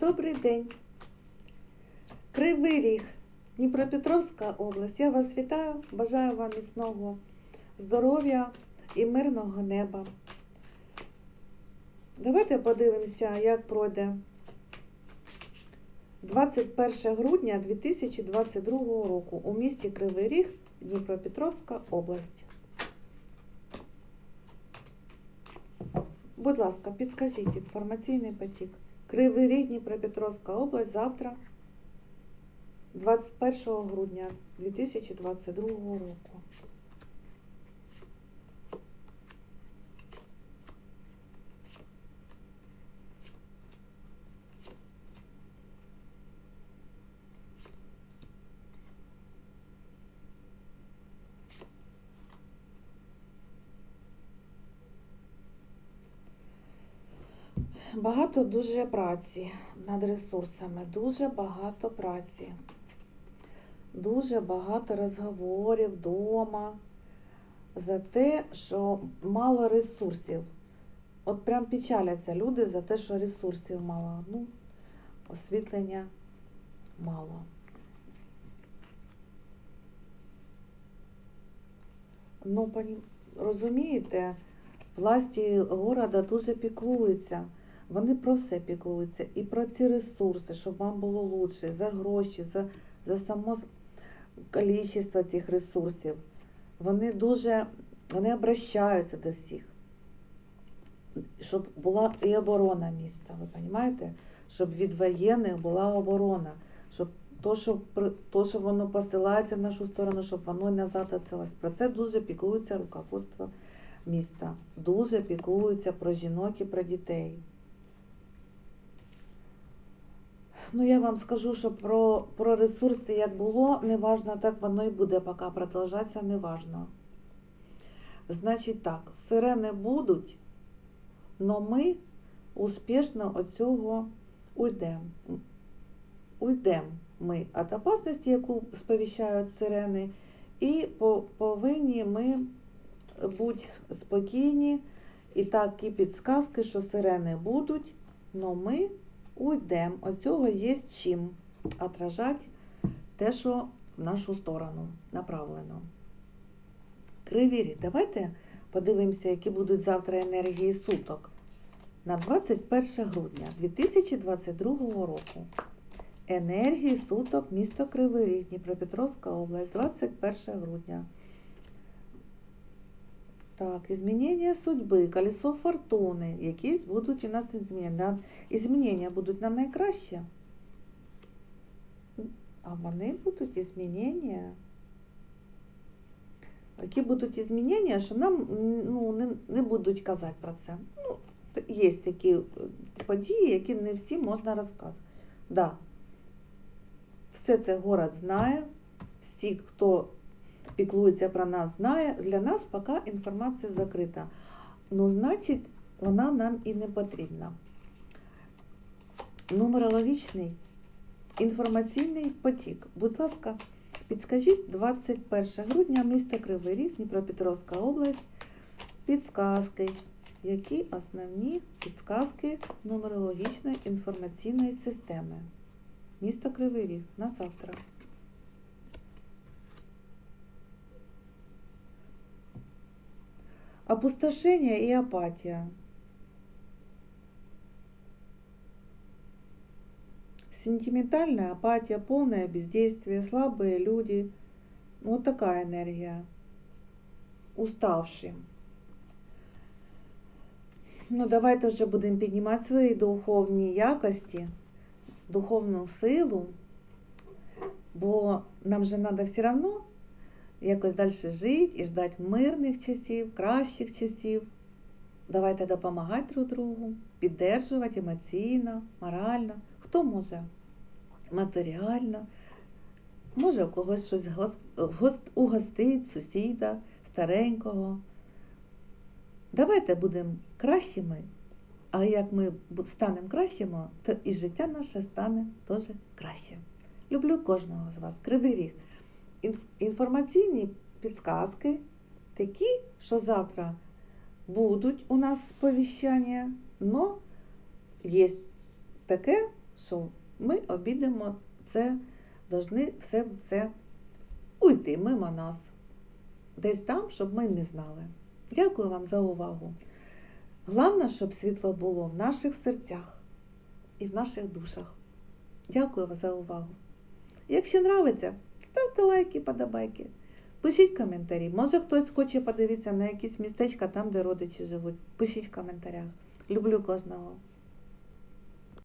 Добрий день. Кривий Ріг, Дніпропетровська область. Я вас вітаю. Бажаю вам міцного здоров'я і мирного неба. Давайте подивимося, як пройде 21 грудня 2022 року у місті Кривий Ріг, Дніпропетровська область. Будь ласка, підскажіть інформаційний потік. Кривий Ріг, Дніпропетровська область завтра, 21 грудня 2022 року. Багато дуже праці над ресурсами, дуже багато праці, дуже багато розговорів вдома за те, що мало ресурсів. От прям печаляться люди за те, що ресурсів мало. Ну, освітлення мало. Ну, розумієте, власті города дуже піклуються. Вони про все піклуються. І про ці ресурси, щоб вам було лучше, за гроші, за, за само кількість цих ресурсів. Вони дуже вони обращаються до всіх. Щоб була і оборона міста, ви розумієте? Щоб від воєнних була оборона. Щоб то, що, то, що воно посилається в нашу сторону, щоб воно назад оцелось. Про це дуже піклується руководство міста. Дуже піклуються про жінок і про дітей. Ну, я вам скажу, що про про ресурси як було, неважно, так воно і буде, поки продовжатися, неважно. Значить так, сирени будуть, але ми успішно від цього уйдемо. Уйдемо ми від опасності, яку сповіщають сирени, і повинні ми бути спокійні. І такі підсказки, що сирени будуть, але ми уйдемо. От цього є чим отражати те, що в нашу сторону направлено. Кривірі, давайте подивимося, які будуть завтра енергії суток. На 21 грудня 2022 року. Енергії суток місто Кривий Ріг, Дніпропетровська область, 21 грудня. Так, изменения судьби, колесо фортуни. Якісь будуть у нас зміни. Змінення будуть на найкраще. А вони будуть змінення. Які будуть змінення, що нам ну, не не будуть казати про це. Ну, Є такі події, які не всі можна розказувати. Да. Все це город знає, всі, хто піклується про нас, знає. Для нас поки інформація закрита. Ну, значить, вона нам і не потрібна. Нумерологічний інформаційний потік. Будь ласка, підскажіть 21 грудня місто Кривий Ріг, Дніпропетровська область. Підсказки. Які основні підсказки нумерологічної інформаційної системи? Місто Кривий Ріг на завтра. Опустошение и апатия. Сентиментальная апатия, полное бездействие, слабые люди. Вот такая энергия. Уставшие. Ну, давайте вже будемо піднімати свої духовні якості, духовну силу, бо нам же треба все одно Якось далі жити і ждати мирних часів, кращих часів. Давайте допомагати друг другу, піддержувати емоційно, морально. Хто може матеріально, може у когось щось угостить, сусіда, старенького. Давайте будемо кращими, а як ми станемо кращими, то і життя наше стане теж краще. Люблю кожного з вас, кривий ріг інформаційні підсказки такі, що завтра будуть у нас сповіщання, але є таке, що ми обідемо це, должны все це уйти мимо нас. Десь там, щоб ми не знали. Дякую вам за увагу. Головне, щоб світло було в наших серцях і в наших душах. Дякую вам за увагу. Якщо нравиться, ставте лайки, подобайки. Пишіть коментарі. Може хтось хоче подивитися на якісь містечка там, де родичі живуть. Пишіть в коментарях. Люблю кожного.